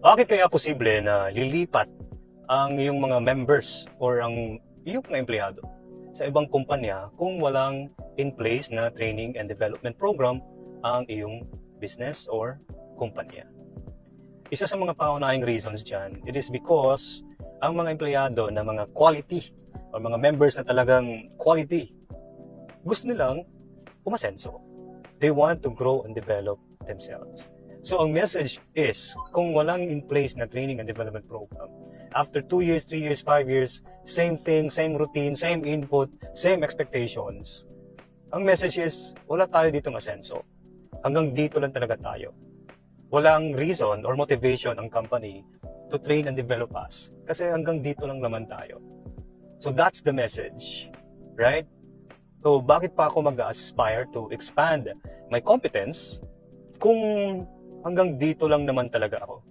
Bakit kaya posible na lilipat ang iyong mga members or ang iyong mga empleyado sa ibang kumpanya kung walang in place na training and development program ang iyong business or kumpanya? Isa sa mga paunahing reasons dyan, it is because ang mga empleyado na mga quality or mga members na talagang quality, gusto nilang umasenso. They want to grow and develop themselves. So ang message is, kung walang in place na training and development program, after 2 years, 3 years, 5 years, same thing, same routine, same input, same expectations, ang message is, wala tayo dito asenso. Hanggang dito lang talaga tayo. Walang reason or motivation ang company to train and develop us. Kasi hanggang dito lang naman tayo. So that's the message. Right? So bakit pa ako mag-aspire to expand my competence kung hanggang dito lang naman talaga ako?